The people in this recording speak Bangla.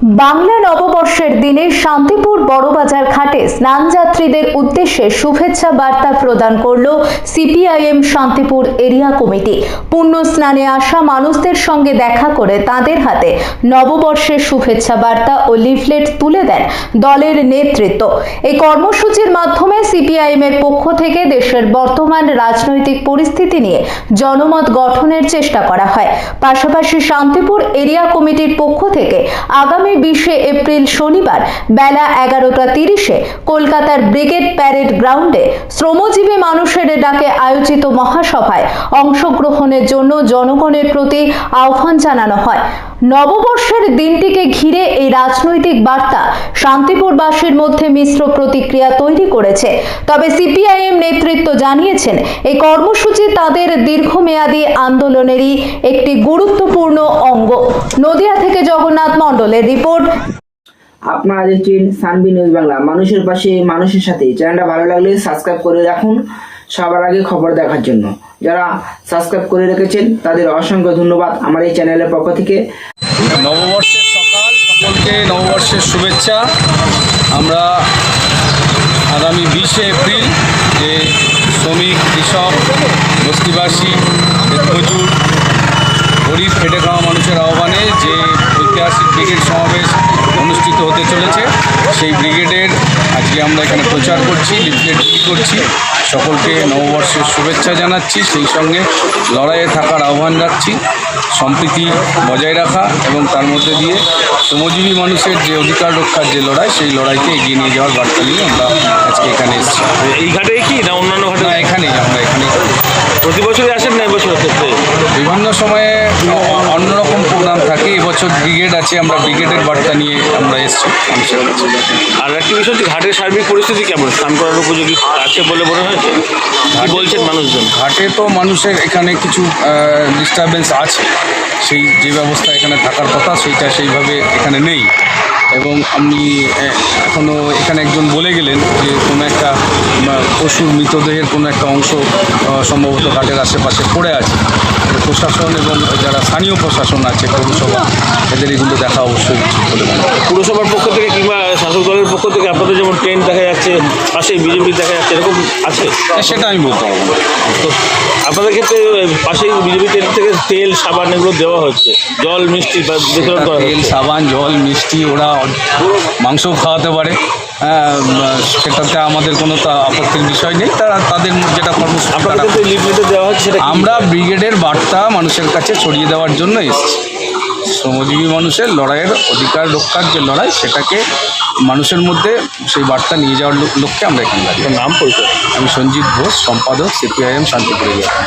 বাংলা নববর্ষের দিনে শান্তিপুর বড়বাজার ঘাটে স্নানযাত্রীদের উদ্দেশ্যে শুভেচ্ছা বার্তা প্রদান করল সিপিআইএম শান্তিপুর এরিয়া কমিটি। পুণ্য স্নানে আসা মানুষদের সঙ্গে দেখা করে তাদের হাতে নববর্ষের শুভেচ্ছা বার্তা ও লিফলেট তুলে দেন দলের নেতৃত্ব। এই কর্মসূচির মাধ্যমে সিপিআইএম এর পক্ষ থেকে দেশের বর্তমান রাজনৈতিক পরিস্থিতি নিয়ে জনমত গঠনের চেষ্টা করা হয়। পাশাপাশি শান্তিপুর এরিয়া কমিটির পক্ষ থেকে আগামী বিশে এপ্রিল শনিবার বেলা এগারোটা তিরিশে কলকাতার ব্রিগেড প্যারেড গ্রাউন্ডে শ্রমজীবী মানুষের ডাকে আয়োজিত মহাসভায় অংশগ্রহণের জন্য জনগণের প্রতি আহ্বান জানানো হয়। নববর্ষের দিনটিকে ঘিরে এই রাজনৈতিক বার্তা শান্তিপুরবাসীর মধ্যে মিশ্র প্রতিক্রিয়া তৈরি করেছে। তবে সিপিআইএম নেতৃত্ব জানিয়েছেন, এই কর্মসূচি তাদের দীর্ঘমেয়াদী আন্দোলনেরই একটি গুরুত্বপূর্ণ অঙ্গ। নদিয়া থেকে জগন্নাথ মণ্ডলের রিপোর্ট আপনারা দেখছেন সানবি নিউজ বাংলা মানুষের পাশে মানুষের সাথে চ্যানেলটা ভালো লাগলে সাবস্ক্রাইব করে রাখুন সবার আগে খবর দেখার জন্য। যারা সাবস্ক্রাইব করে রেখেছেন তাদের অসংখ্য ধন্যবাদ আমার এই চ্যানেলের পক্ষ থেকে। নববর্ষের সকাল সকলকে নববর্ষের শুভেচ্ছা। আমরা আগামী বিশে এপ্রিল যে শ্রমিক কৃষক বস্তিবাসী মজুর গরিব খেটে খাওয়া মানুষের আহ্বানে যে ঐতিহাসিক ব্রিগেড সমাবেশ অনুষ্ঠিত হতে চলেছে সেই ব্রিগেডের আজকে আমরা এখানে প্রচার করছি লিফলেট বিলি করছি। সকলকে নববর্ষের শুভেচ্ছা জানাচ্ছি সেই সঙ্গে লড়াইয়ে থাকার আহ্বান রাখছি সম্প্রীতি বজায় রাখা এবং তার মধ্যে দিয়ে শ্রমজীবী মানুষের যে অধিকার রক্ষার যে লড়াই সেই লড়াইকে এগিয়ে নিয়ে যাওয়ার বার্তা নিয়ে আমরা আজকে এখানে এসেছি। এই ঘাটেই কি না অন্যান্য ঘাটে? এখানেই আমরা এখানেই। প্রতি বছরই আসেন না এবছর ক্ষেত্রে বিভিন্ন সময়ে অন্যরকম প্রোগ্রাম থাকে এবছর ব্রিগেড আছে আমরা ব্রিগেডের বার্তা নিয়ে আমরা এসেছি। আর একটি বিষয় হচ্ছে ঘাটের সার্বিক পরিস্থিতি কেমন? স্নান করার উপযোগী আছে বলে মনে হয়েছে? কি বলছেন মানুষজন? ঘাটে তো মানুষের এখানে কিছু ডিস্টারবেন্স আছে। সেই যে ব্যবস্থা এখানে থাকার কথা সেইটা সেইভাবে এখানে নেই। এবং আমি এখনও এখানে একজন বলে গেলেন যে কোনো একটা পশুর মৃতদেহের কোনো একটা অংশ সম্ভবত ঘাটের আশেপাশে পড়ে আছে। প্রশাসন এবং যারা স্থানীয় প্রশাসন আছে পৌরসভা এদের এগুলো দেখা অবশ্যই উচিত বলে পুরসভার পক্ষ থেকে কিংবা শাসক দলের পক্ষ থেকে আপনাদের যেমন ট্রেন দেখা যাচ্ছে পাশে বিজেপি দেখা যাচ্ছে এরকম আছে? সেটা আমি বলতে পারব তো আপনাদের ক্ষেত্রে পাশেই বিজেপি থেকে তেল সাবান এগুলো দেওয়া হচ্ছে? জল মিষ্টি বা বিতরণ করা তেল সাবান জল মিষ্টি ওরা মাংস খাওয়াতে পারে। হ্যাঁ, সেটাতে আমাদের কোনো তা আপত্তির বিষয় নেই। তারা তাদের যেটা কর্মসূচি আমরা ব্রিগেডের বার্তা মানুষের কাছে ছড়িয়ে দেওয়ার জন্য এসেছি। শ্রমজীবী মানুষের লড়াইয়ের অধিকার রক্ষার যে লড়াই সেটাকে মানুষের মধ্যে সেই বার্তা নিয়ে যাওয়ার লক্ষ্যে আমরা এখানে নাম পরিচয়? আমি সঞ্জিত ঘোষ সম্পাদক সিপিআইএম শান্তিপুর। এলাকা